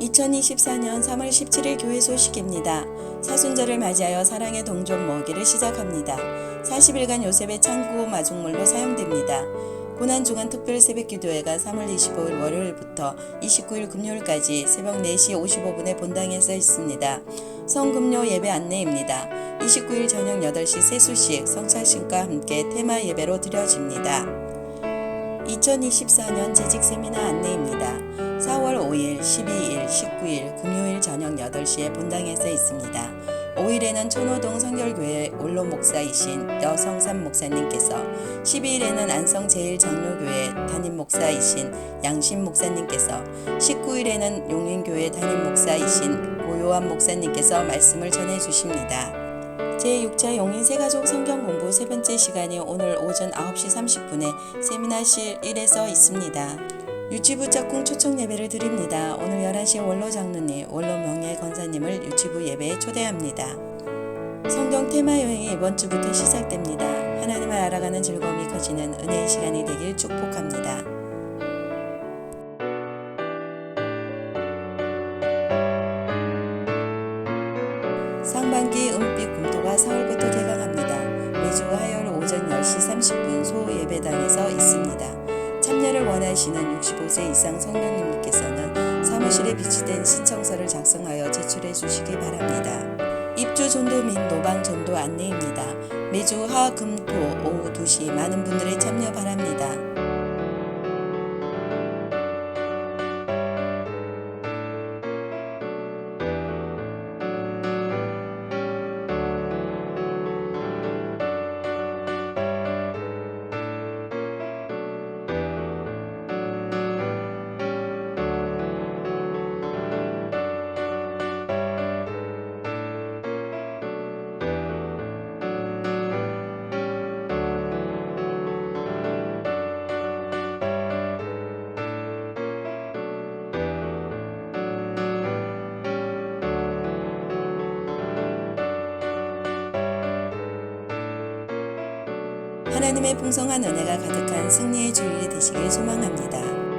2024년 3월 17일 교회 소식입니다. 사순절을 맞이하여 사랑의 동전 모으기를 시작합니다. 40일간 요셉의 창고 마중물로 사용됩니다. 고난주간 특별 새벽 기도회가 3월 25일 월요일부터 29일 금요일까지 새벽 4시 55분에 본당에서 있습니다. 성금요 예배 안내입니다. 29일 저녁 8시 세수식 성찰신과 함께 테마 예배로 드려집니다. 2024년 재직 세미나 안내입니다. 4월 5일, 12일, 19일 금요일 저녁 8시에 본당에서 있습니다. 5일에는 천호동 성결교회 원로 목사이신 여성삼 목사님께서 12일에는 안성 제일장로교회 담임 목사이신 양신 목사님께서 19일에는 용인교회 담임 목사이신 고요한 목사님께서 말씀을 전해 주십니다. 제6차 용인 세가족 성경 공부 세 번째 시간이 오늘 오전 9시 30분에 세미나실 1에서 있습니다. 유치부 짝꿍 초청 예배를 드립니다. 오늘 11시에 원로 장로님, 원로 명예 권사님을 유치부 예배에 초대합니다. 성경 테마 여행이 이번 주부터 시작됩니다. 하나님을 알아가는 즐거움이 커지는 은혜의 시간이 되길 축복합니다. 상반기 은빛 금토가 4월부터 개강합니다. 매주 화요일 오전 10시 30분 소 예배당에서 있습니다. 참여를 원하시는 65세 이상 성도님께서는 사무실에 비치된 신청서를 작성하여 제출해 주시기 바랍니다. 입주 전도 및 노방 전도 안내입니다. 매주 화, 금, 토 오후 2시 많은 분들의 참여 바랍니다. 하나님의 풍성한 은혜가 가득한 승리의 주일이 되시길 소망합니다.